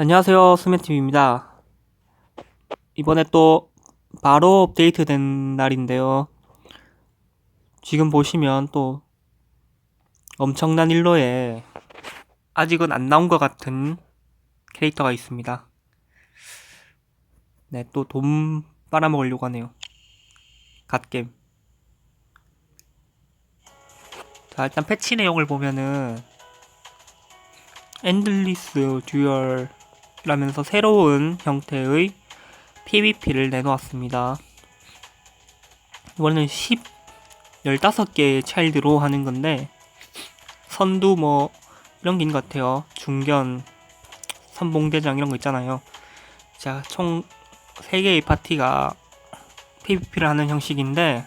안녕하세요. 수면팀입니다. 이번에 또 바로 업데이트 된 날인데요. 지금 보시면 또 엄청난 일로에 아직은 안 나온 것 같은 캐릭터가 있습니다. 네, 또 돈 빨아먹으려고 하네요. 갓겜. 자, 일단 패치 내용을 보면은 엔들리스 듀얼 라면서 새로운 형태의 PVP를 내놓았습니다. 이번에는 10, 15개의 차일드로 하는 건데, 선두 뭐, 이런 게 있는 것 같아요. 중견, 선봉대장 이런 거 있잖아요. 자, 총 3개의 파티가 PVP를 하는 형식인데,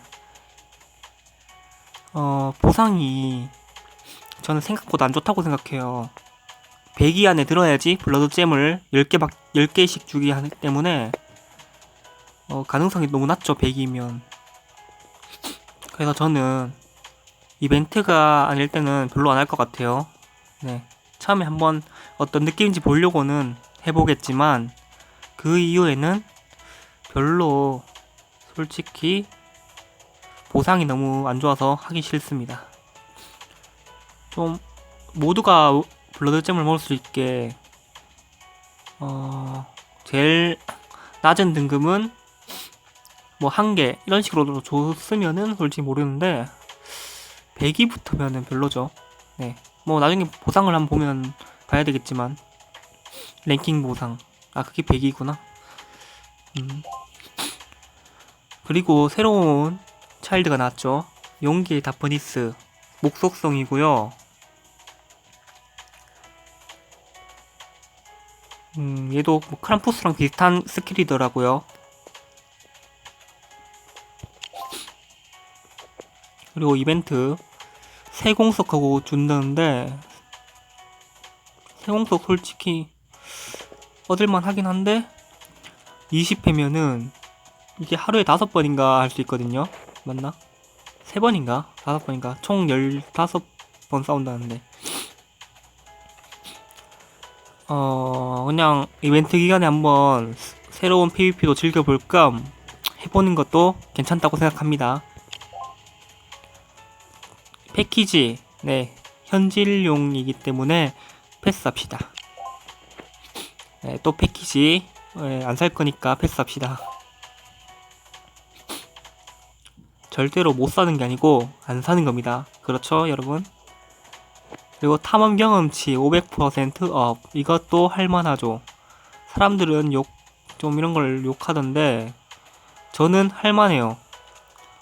어, 보상이 저는 생각보다 안 좋다고 생각해요. 100위 안에 들어야지 블러드 잼을 10개 박 10개씩 주기 때문에 어, 가능성이 너무 낮죠 100이면. 그래서 저는 이벤트가 아닐 때는 별로 안 할 것 같아요. 네. 처음에 한번 어떤 느낌인지 보려고는 해보겠지만 그 이후에는 별로 솔직히 보상이 너무 안 좋아서 하기 싫습니다. 좀 모두가 블러드잼을 먹을 수 있게 어 제일 낮은 등급은 뭐 한 개 이런 식으로 줬으면은 솔직히 모르는데 100이 붙으면은 별로죠. 네. 뭐 나중에 보상을 한번 보면 봐야 되겠지만 랭킹 보상 아 그게 100이구나. 음. 그리고 새로운 차일드가 나왔죠. 용기의 다프니스 목속성이고요. 음, 얘도 뭐 크람푸스랑 비슷한 스킬이더라고요. 그리고 이벤트 세 공석하고 준다는데 세 공석 솔직히 얻을만 하긴 한데 20회면은 이게 하루에 다섯 번인가 할 수 있거든요. 맞나? 세 번인가? 다섯 번인가? 총 15번 싸운다는데 어 그냥 이벤트 기간에 한번 새로운 PVP도 즐겨볼 겸 해보는 것도 괜찮다고 생각합니다. 패키지 네 현질용이기 때문에 패스합시다. 네, 또 패키지 네, 안살 거니까 패스합시다. 절대로 못 사는 게 아니고 안 사는 겁니다. 그렇죠, 여러분? 그리고 탐험 경험치 500%업 이것도 할만하죠. 사람들은 욕 좀 이런 걸 욕하던데 저는 할만해요.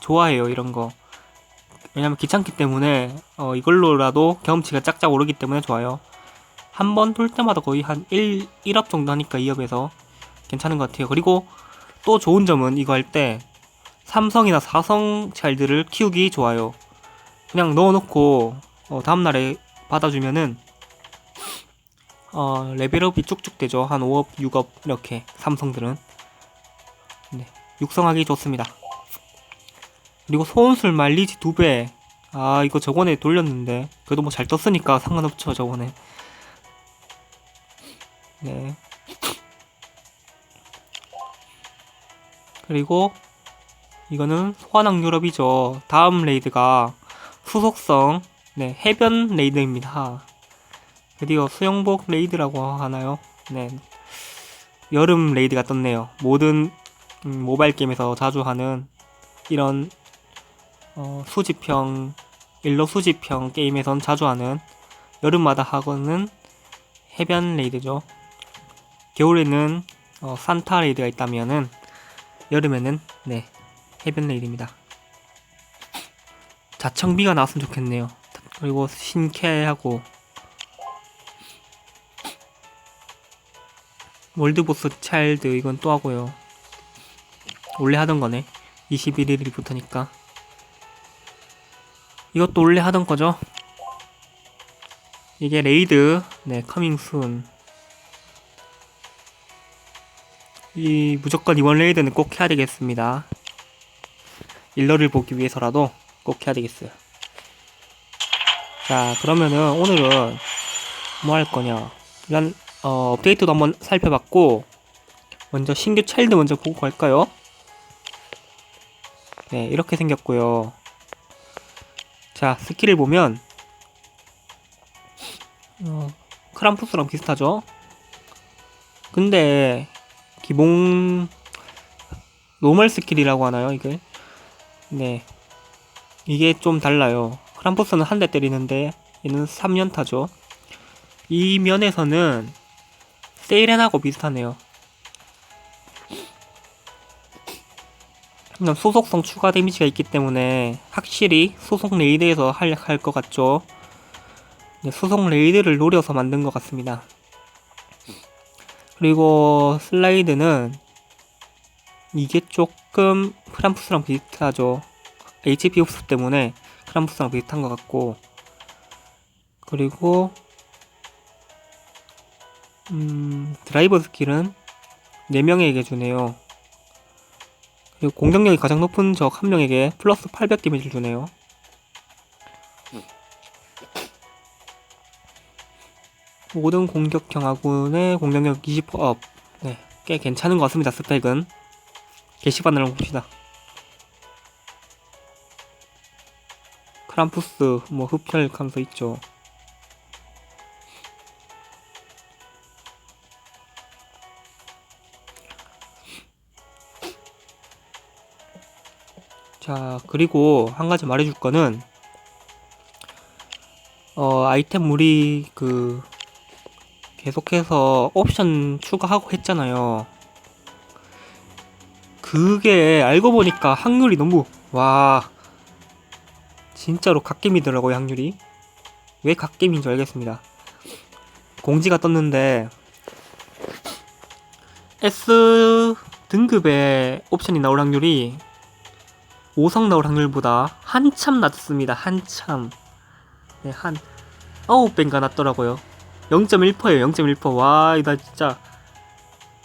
좋아해요 이런 거. 왜냐면 귀찮기 때문에 어, 이걸로라도 경험치가 짝짝 오르기 때문에 좋아요. 한 번 돌 때마다 거의 한 1, 1업 정도 하니까 2업에서 괜찮은 것 같아요. 그리고 또 좋은 점은 이거 할 때 삼성이나 사성 차일드를 키우기 좋아요. 그냥 넣어놓고 어, 다음날에 받아주면은 어, 레벨업이 쭉쭉 되죠. 한 5업, 6업 이렇게 삼성들은. 네, 육성하기 좋습니다. 그리고 소원술 말리지 2배. 아 이거 저번에 돌렸는데 그래도 뭐 잘 떴으니까 상관없죠 저번에. 네. 그리고 이거는 소환왕 유럽이죠. 다음 레이드가 수속성 네, 해변 레이드입니다. 드디어 수영복 레이드라고 하나요? 네. 여름 레이드가 떴네요. 모든 음, 모바일 게임에서 자주 하는 이런 어, 수집형 일로 수집형 게임에선 자주 하는 여름마다 하고는 해변 레이드죠. 겨울에는 어, 산타 레이드가 있다면은 여름에는 네 해변 레이드입니다. 자청비가 나왔으면 좋겠네요. 그리고 신캐하고 월드보스 차일드 이건 또 하고요. 원래 하던 거네. 21일부터니까. 이것도 원래 하던 거죠? 이게 레이드. 네 커밍 순 이 무조건 이번 레이드는 꼭 해야 되겠습니다. 일러를 보기 위해서라도 꼭 해야 되겠어요 자 그러면은 오늘은 뭐 할 거냐? 일단 어, 업데이트도 한번 살펴봤고 먼저 신규 차일드 먼저 보고 갈까요? 네 이렇게 생겼고요. 자 스킬을 보면 어, 크람푸스랑 비슷하죠? 근데 기본 노멀 스킬이라고 하나요 이게? 네. 이게 좀 달라요. 크 람푸스는 한 대 때리는데 얘는 3연타죠 이 면에서는 세이렌하고 비슷하네요 그냥 소속성 추가 데미지가 있기 때문에 확실히 소속 레이드에서 활약할 것 같죠. 네, 소속 레이드를 노려서 만든 것 같습니다. 그리고 슬라이드는 이게 조금 크람푸스랑 비슷하죠. HP 흡수 때문에 크람푸스랑 비슷한 것 같고 그리고 음, 드라이버 스킬은 4명에게 주네요. 그리고 공격력이 가장 높은 적 한 명에게 플러스 800 데미지를 주네요. 모든 공격형 아군의 공격력 20%업. 네, 꽤 괜찮은 것 같습니다. 스펙은. 게시판을 한번 봅시다. 크람푸스, 뭐 흡혈 감소 있죠. 자, 그리고 한 가지 말해줄 거는, 어, 아이템물이 그, 계속해서 옵션 추가하고 했잖아요. 그게 알고 보니까 확률이 너무, 와, 진짜로 갓겜이더라고요, 확률이. 왜 갓겜인 줄 알겠습니다. 공지가 떴는데, S 등급의 옵션이 나올 확률이 5성 나올 확률보다 한참 낮습니다. 한참. 네, 한 9배인가 낮더라고요. 0.1%예요. 0.1%. 와, 나 진짜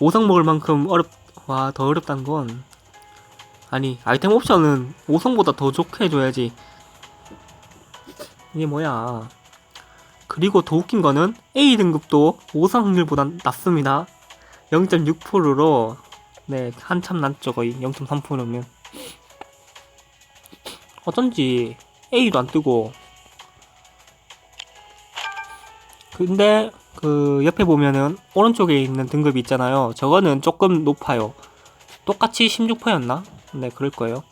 5성 먹을 만큼 어렵 와, 더 어렵다는 건 아니, 아이템 옵션은 5성보다 더 좋게 해줘야지. 이게 뭐야. 그리고 더 웃긴 거는 A 등급도 5성 확률보다 낮습니다. 0.6%로 네, 한참 낮죠. 거의 0.3%면. 어쩐지 A도 안 뜨고 근데 그 옆에 보면은 오른쪽에 있는 등급이 있잖아요 저거는 조금 높아요 똑같이 16%였나? 네 그럴 거예요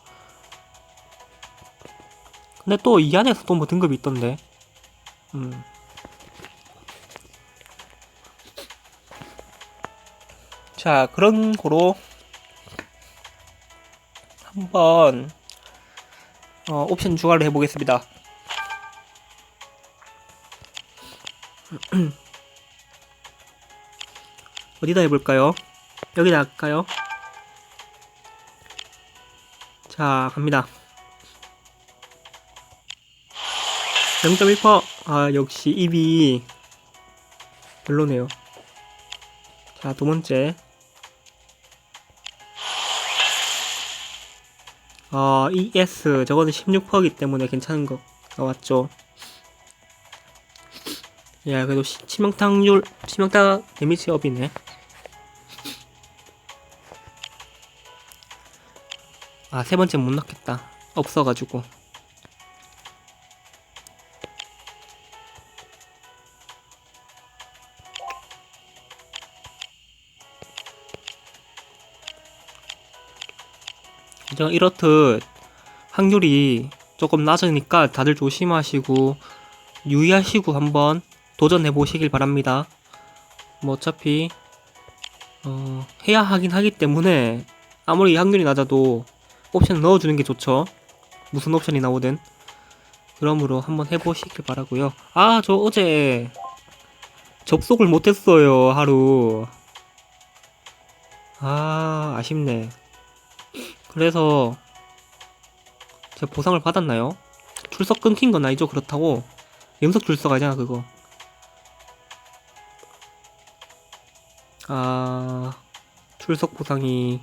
근데 또 이 안에서 또 뭐 등급이 있던데 음. 자 그런 거로 한번 어, 옵션 추가를 해보겠습니다. 어디다 해볼까요? 여기다 할까요? 자, 갑니다. 0.1%! 아, 역시 입이 별로네요. 자, 두 번째. 어, ES 저거는 16%이기 때문에 괜찮은 거 나왔죠. 야, 그래도 시, 치명타률, 치명타 데미지 업이네. 아, 세 번째 못 넣겠다. 없어가지고. 제가 이렇듯 확률이 조금 낮으니까 다들 조심하시고 유의하시고 한번 도전해 보시길 바랍니다. 뭐 어차피 어, 해야 하긴 하기 때문에 아무리 확률이 낮아도 옵션 넣어주는 게 좋죠. 무슨 옵션이 나오든 그러므로 한번 해보시길 바라고요. 아 저 어제 접속을 못했어요 하루. 아 아쉽네. 그래서 제가 보상을 받았나요? 출석 끊긴 건 아니죠 그렇다고 연속 출석 아니잖아 그거 아 출석 보상이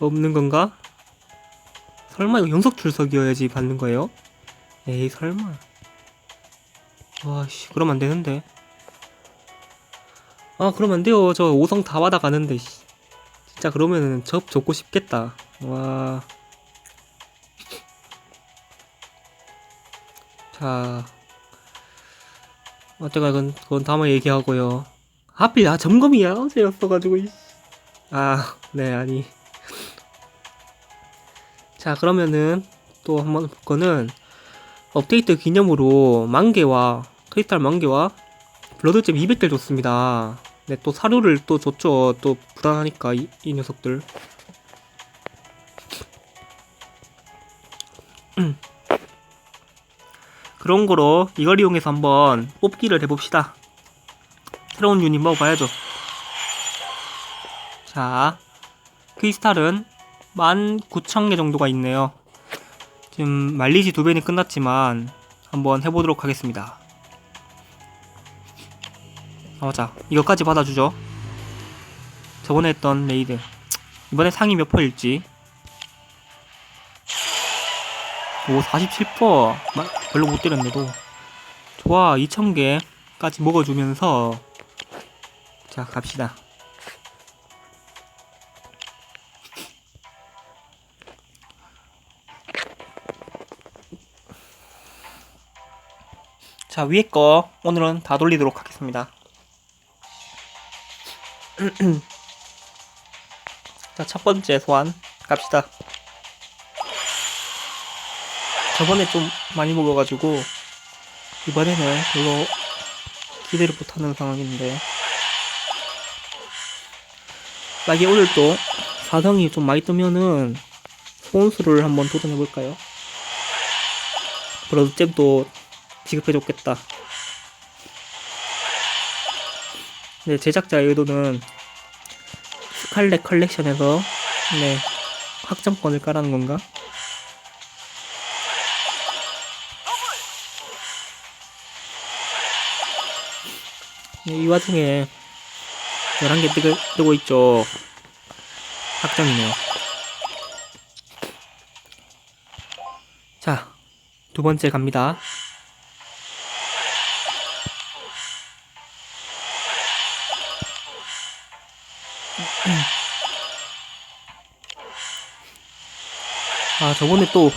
없는 건가? 설마 이거 연속 출석이어야지 받는 거예요? 에이 설마 와씨 그럼 안 되는데 아 그러면 안 돼요 저 5성 다 받아가는데 씨. 진짜 그러면은 접 줬고 싶겠다 와 자, 어쨌건 그건, 그건 다음에 얘기하고요. 하필 아 점검이 야 어제였어가지고 이- 아, 네 아니. 자 그러면은 또 한번 볼 거는 업데이트 기념으로 만개와 크리스탈 만개와 블러드잼 200개를 줬습니다. 네또 사료를 또 줬죠. 또 불안하니까 이, 이 녀석들. 그런 거로 이걸 이용해서 한번 뽑기를 해봅시다. 새로운 유닛 먹어봐야죠. 자, 크리스탈은 19,000개 정도가 있네요. 지금 말리지 두 배는 끝났지만 한번 해보도록 하겠습니다. 아, 맞아. 이것까지 받아주죠. 저번에 했던 레이드. 이번에 상위 몇 퍼일지. 오, 47%. 마- 별로 못 때렸네도. 좋아, 2000개까지 먹어주면서. 자, 갑시다. 자, 위에 거 오늘은 다 돌리도록 하겠습니다. 자, 첫 번째 소환 갑시다. 저번에 좀 많이 먹어가지고 이번에는 별로 기대를 못하는 상황인데 만약에 오늘 또 사성이 좀 많이 뜨면은 소원수를 한번 도전해볼까요? 브러드잼도 지급해줬겠다. 네, 제작자의 의도는 스칼렛 컬렉션에서 네 확정권을 깔아는 건가? 네, 이 와중에 11개 뜨고, 뜨고 있죠. 확정이네요. 자, 두 번째 갑니다. 저번에 또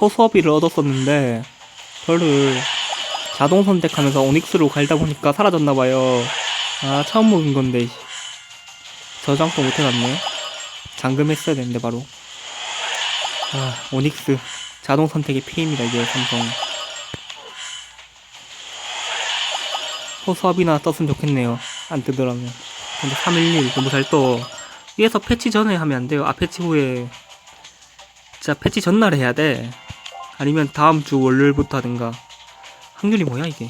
허수아비를 얻었었는데, 저를 자동 선택하면서 오닉스로 갈다 보니까 사라졌나봐요. 아, 처음 먹은 건데, 씨. 저장도 못 해놨네. 잠금했어야 되는데, 바로. 아, 오닉스. 자동 선택의 피해입니다, 이게 삼성. 허수아비나 떴으면 좋겠네요. 안 뜨더라면. 근데 311 너무 잘 떠. 위에서 패치 전에 하면 안 돼요. 아, 패치 후에. 진짜 패치 전날에 해야 돼. 아니면 다음 주 월요일부터 하든가. 확률이 뭐야, 이게?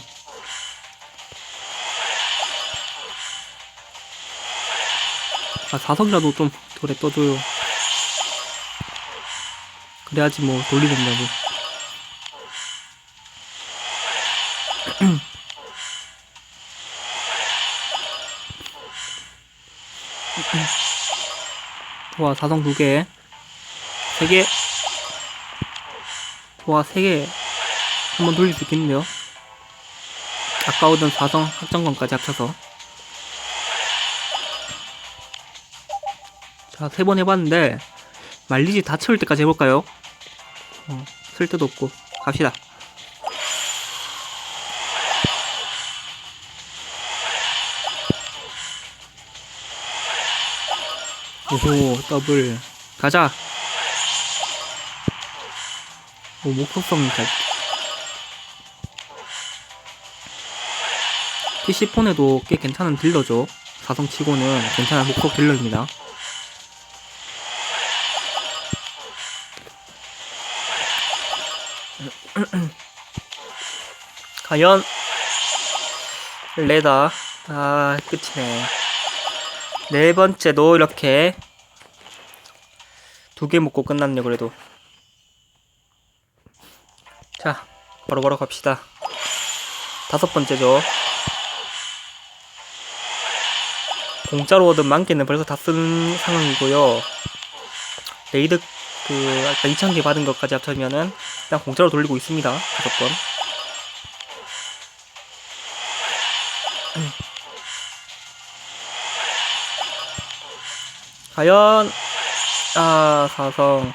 아, 사성이라도 좀 오래 떠줘요. 그래야지 뭐 돌리된다고. 좋아, 사성 두 개. 세 개. 좋아, 세 개. 한번 돌릴 수 있겠는데요? 아까 오던 사성 확정권까지 합쳐서. 자, 세번 해봤는데, 말리지 다 채울 때까지 해볼까요? 어, 쓸 데도 없고. 갑시다. 오호, 더블. 가자. 오, 목속성 잘. PC폰에도 꽤 괜찮은 딜러죠. 사성 치고는 괜찮은 목속 딜러입니다. 과연 레다 아 끝이네 네 번째도 이렇게 두 개 먹고 끝났네 그래도 자 바로바로 갑시다. 다섯 번째죠. 공짜로 얻은 만개는 벌써 다 쓴 상황이고요. 레이드 그 아까 2,000개 받은 것까지 합쳐면은 일단 공짜로 돌리고 있습니다. 다섯 번. 과연 아 사성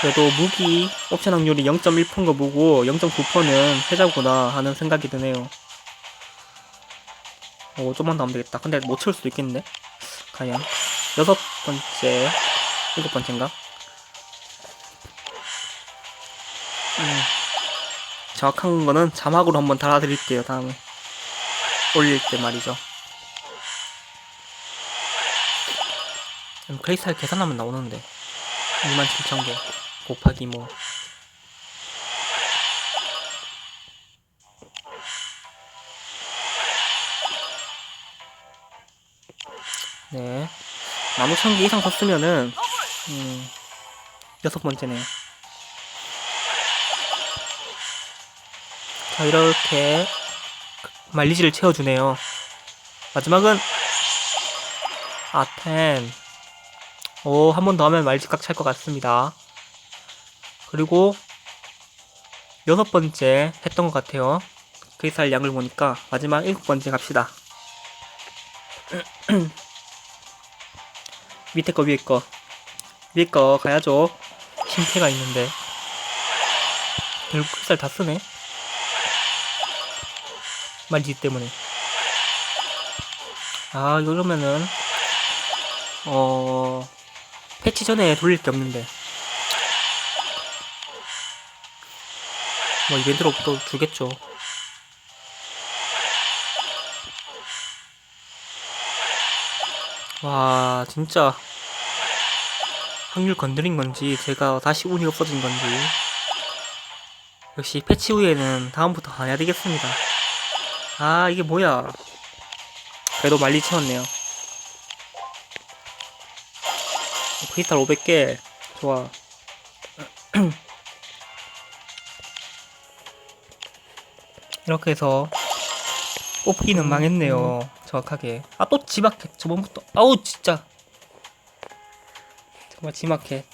그래도 무기 옵션 확률이 0.1%인 거 보고 0.9%는 해자구나 하는 생각이 드네요. 오 좀만 더 하면 되겠다. 근데 못 채울 수도 있겠는데? 과연. 여섯 번째 일곱 번째인가? 음. 정확한 거는 자막으로 한번 달아드릴게요 다음에. 올릴 때 말이죠. 음, 크리스탈 계산하면 나오는데. 27,000개 곱하기 뭐 네. 15,000개 이상 썼으면은, 음, 여섯 번째네요. 자, 이렇게, 말리지를 채워주네요. 마지막은, 아텐. 오, 한 번 더 하면 말지각 찰것 같습니다. 그리고, 여섯 번째 했던 것 같아요. 크리스탈 양을 보니까, 마지막 일곱 번째 갑시다. 밑에 거 위에 거. 위에 거 가야죠. 신태가 있는데. 결국 크리스탈 다 쓰네. 말지 때문에. 아 이러면은 어 패치 전에 돌릴 게 없는데 뭐 이벤트로 또 주겠죠. 와 진짜. 확률 건드린 건지 제가 다시 운이 없어진 건지. 역시 패치 후에는 다음부터 안 해야 되겠습니다. 아 이게 뭐야? 그래도 말리 채웠네요. 크리스탈 500개. 좋아 이렇게 해서 뽑기는 망했네요 정확하게. 아 또 지마켓 저번부터. 아우 진짜. 정말 지마켓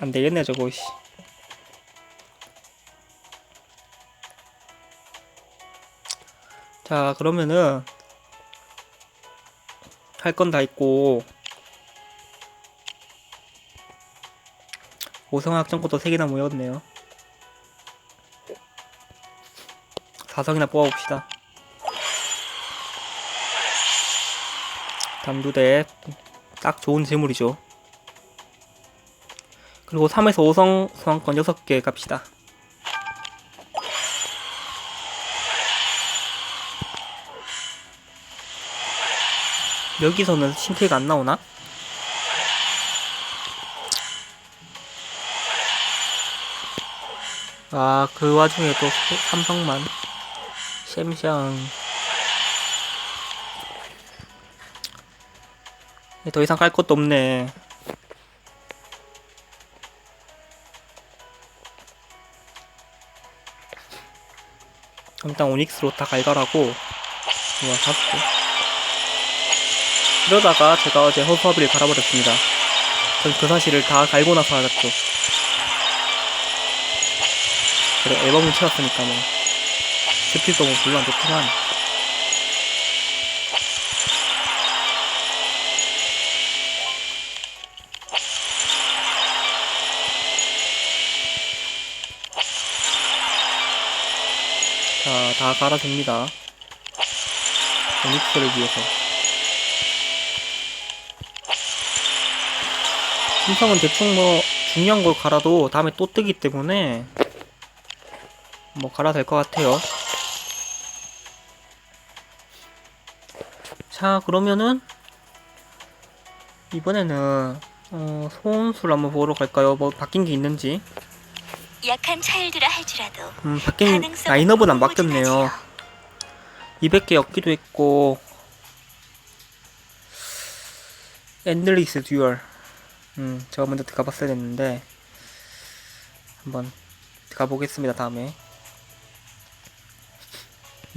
안 되겠네 저거 씨. 자 그러면은 할 건 다 있고 오성학점 것도 3개나 모였네요. 4성이나 뽑아봅시다. 담두대 딱 좋은 재물이죠. 그리고 3에서 5성 소환권 6개 갑시다. 여기서는 신캐가 안 나오나? 아, 그 와중에 또 삼성만. 샘샹. 더 이상 깔 것도 없네. 일단 오닉스로 다 갈갈하고, 우와, 개. 이러다가 제가 어제 허수아비를 갈아버렸습니다. 전 그 사실을 다 갈고 나서 알았죠. 그래, 앨범을 채웠으니까 뭐. 스킬도 뭐 별로 안 좋지만. 자, 다 갈아줍니다. 오닉스를 위해서. 신성은 대충 뭐 중요한 걸 갈아도 다음에 또 뜨기 때문에 뭐 갈아 될 것 같아요. 자 그러면은 이번에는 어, 소원술 한번 보러 갈까요? 뭐 바뀐 게 있는지 약한 차일드라 할지라도 음 바뀐 라인업은 안 바뀌었네요. 무궁무진하지요. 200개 엮기도 했고 엔들리스 듀얼 음 제가 먼저 들어가 봤어야 됐는데 한번 들어가 보겠습니다 다음에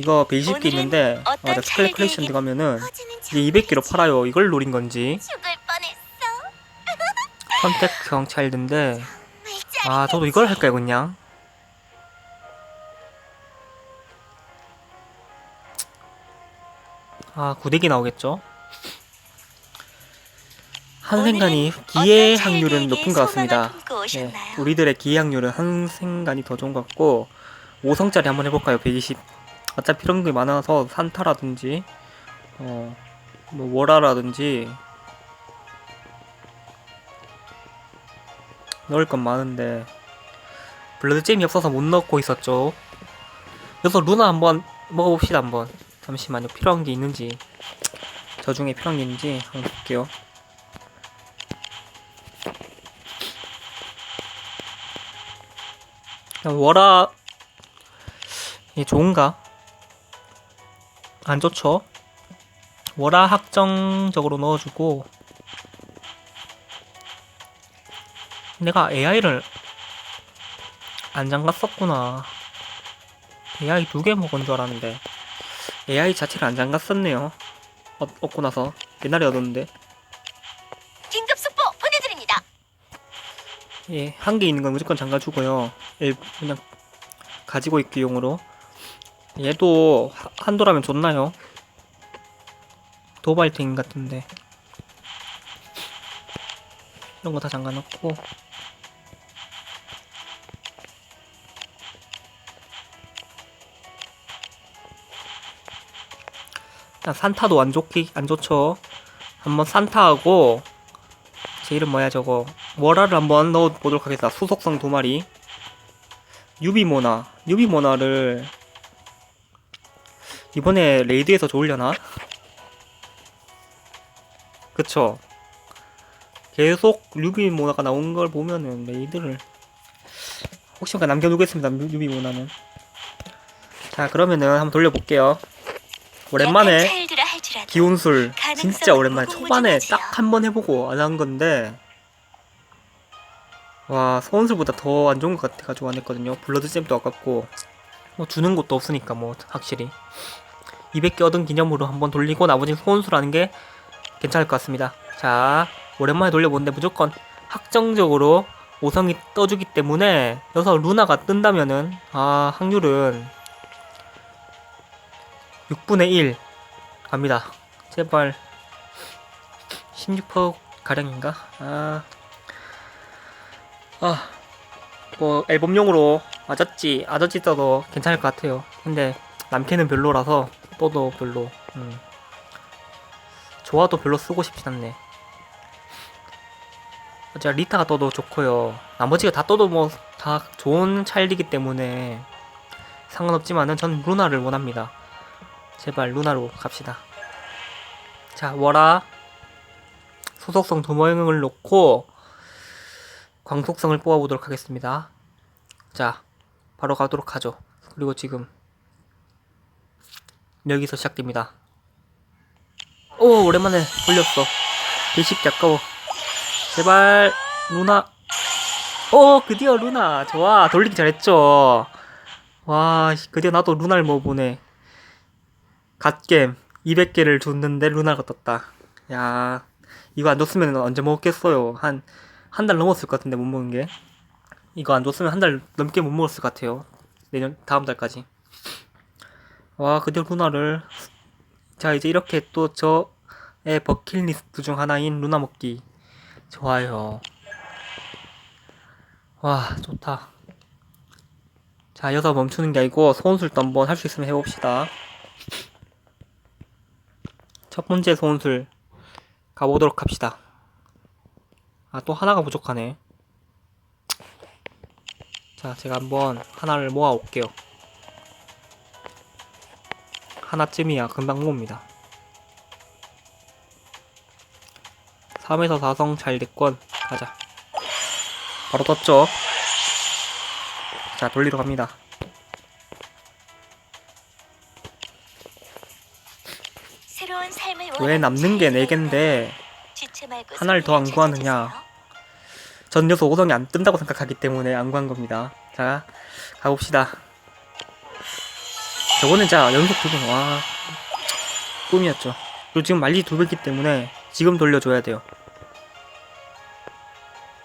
이거 120개 있는데 어, 내가 찰리 컬렉션 들어가면은 이제 200개로 팔아요. 이걸 노린 건지. 선택 경찰인데 아 저도 이걸 할까요 그냥? 아 구대기 나오겠죠? 한생간이 기회 확률은 높은 것 같습니다. 네, 우리들의 기회 확률은 한생간이 더 좋은 것 같고 5성짜리 한번 해볼까요? 120 어차피 이런 게 많아서 산타라든지 어, 뭐 워라라든지 넣을 건 많은데 블러드 잼이 없어서 못 넣고 있었죠. 그래서 루나 한번 먹어봅시다 한번. 잠시만요. 필요한 게 있는지. 저 중에 필요한 게 있는지 한번 볼게요. 워라 이게 좋은가? 안 좋죠? 워라 확정적으로 넣어주고 내가 AI를 안 잠갔었구나 AI 두 개 먹은 줄 알았는데 AI 자체를 안 잠갔었네요 얻, 얻고 나서 옛날에 얻었는데 긴급 속보 보내드립니다. 예, 한 개 있는 건 무조건 잠가주고요. 일, 그냥 가지고 있기용으로. 얘도 하- 한도라면 좋나요? 도발탱 같은데. 이런 거 다 잠가 놓고. 일단 산타도 안 좋기, 안 좋죠. 한번 산타하고, 제 이름 뭐야 저거 워라를 한번 넣어보도록 하겠습니다 수속성 두 마리 유비모나 유비모나를 이번에 레이드에서 좋으려나? 그쵸. 계속 유비모나가 나온 걸 보면은 레이드를 혹시 모르니까 남겨두겠습니다 유- 유비모나는. 자 그러면은 한번 돌려볼게요. 오랜만에 기온술 진짜 오랜만에. 초반에 딱 한 번 해보고 안 한 건데 와 소원술보다 더 안 좋은 것 같아가지고 안 했거든요. 블러드 잼도 아깝고 뭐 주는 것도 없으니까 뭐 확실히 200개 얻은 기념으로 한번 돌리고 나머지는 소원술 하는 게 괜찮을 것 같습니다 자 오랜만에 돌려보는데 무조건 확정적으로 5성이 떠주기 때문에 여기서 루나가 뜬다면은 아 확률은 6분의 1 갑니다 제발 16% 가량인가? 아, 아, 뭐 앨범용으로 아저씨 아저씨 써도 괜찮을 것 같아요. 근데 남캐는 별로라서 떠도 별로. 음. 좋아도 별로 쓰고 싶진 않네. 어차피 리타가 떠도 좋고요. 나머지가 다 떠도 뭐 다 좋은 차일이기 때문에 상관없지만은 전 루나를 원합니다. 제발 루나로 갑시다. 자, 워라 소속성 두 모형을 놓고 광속성을 뽑아보도록 하겠습니다. 자, 바로 가도록 하죠. 그리고 지금 여기서 시작됩니다. 오, 오랜만에 돌렸어. 대식 아까워. 제발 루나. 오, 드디어 루나. 좋아, 돌리기 잘했죠. 와, 씨, 드디어 나도 루나를 먹어보네. 갓겜 200개를 줬는데 루나가 떴다. 야, 이거 안 줬으면 언제 먹었겠어요. 한, 한 달 넘었을 것 같은데 못 먹은 게. 이거 안 줬으면 한 달 넘게 못 먹었을 것 같아요. 내년, 다음 달까지. 와, 그대로 루나를. 자, 이제 이렇게 또 저의 버킷리스트 중 하나인 루나 먹기. 좋아요. 와, 좋다. 자, 여기서 멈추는 게 아니고 소원술도 한번 할 수 있으면 해봅시다. 첫 번째 소원술 가보도록 합시다. 아, 또 하나가 부족하네. 자, 제가 한번 하나를 모아 올게요. 하나쯤이야. 금방 모읍니다. 3에서 4성 잘 됐건 가자. 바로 떴죠. 자, 돌리러 갑니다. 왜 남는 게 차일드의 4개인데 지체 말고 하나를 더 안 구하느냐. 전 녀석 5성이 안 뜬다고 생각하기 때문에 안 구한 겁니다. 자, 가봅시다. 저거는 자, 연속 두 번, 와. 꿈이었죠. 그리고 지금 말리 두 배기 때문에 지금 돌려줘야 돼요.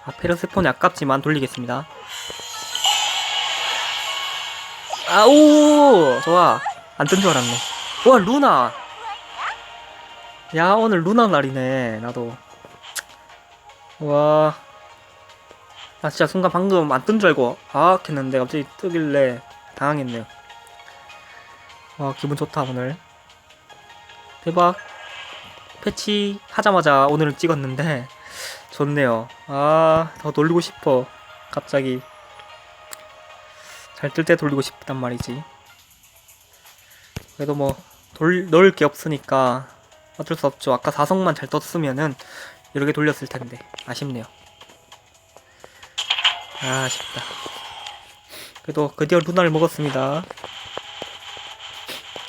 아, 페르세폰이 아깝지만 돌리겠습니다. 아오! 좋아. 안뜬줄 알았네. 와, 루나! 야 오늘 루나 날이네 나도 와. 나 진짜 순간 방금 안 뜬 줄 알고 아 했는데 갑자기 뜨길래 당황했네요. 와 기분 좋다 오늘. 대박. 패치 하자마자 오늘은 찍었는데 좋네요. 아 더 돌리고 싶어. 갑자기 잘 뜰 때 돌리고 싶단 말이지. 그래도 뭐 돌, 넣을 게 없으니까 어쩔 수 없죠. 아까 4성만 잘 떴으면은 이렇게 돌렸을 텐데 아쉽네요. 아, 아쉽다. 그래도 드디어 루나를 먹었습니다.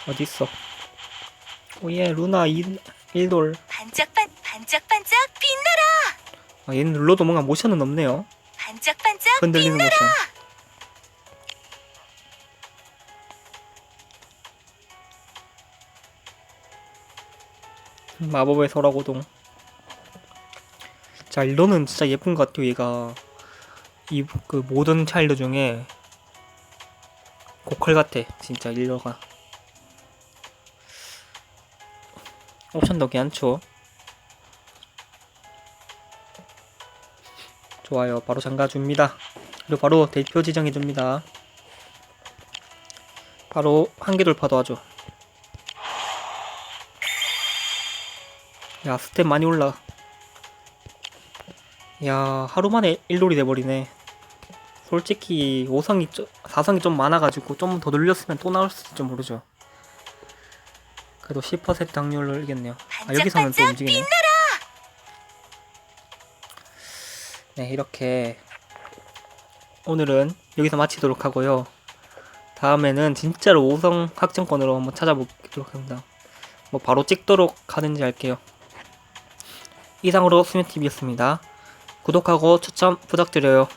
어디 있어? 오예 루나 1, 1돌. 반짝반 반짝반짝 빛나라. 아, 얘는 눌러도 뭔가 모션은 없네요. 반짝반짝 흔들리는 모션. 마법의 소라고동. 자, 일로는 진짜 예쁜 것 같아요, 얘가. 이, 그, 모든 차일드 중에, 고컬 같아, 진짜, 일로가. 옵션도 괜찮죠? 좋아요. 바로 잠가줍니다. 그리고 바로 대표 지정해줍니다. 바로 한계 돌파도 하죠. 야, 스텝 많이 올라. 야, 하루 만에 1돌이 돼버리네. 솔직히 5성이, 4성이 좀 많아가지고 좀 더 늘렸으면 또 나올 수도 모르죠. 그래도 10% 확률로 이겼네요. 아, 여기서는 또 움직이네. 네, 이렇게 오늘은 여기서 마치도록 하고요. 다음에는 진짜로 5성 확정권으로 한번 찾아보도록 합니다. 뭐 바로 찍도록 하든지 할게요. 이상으로 수면TV였습니다. 구독하고 추천 부탁드려요.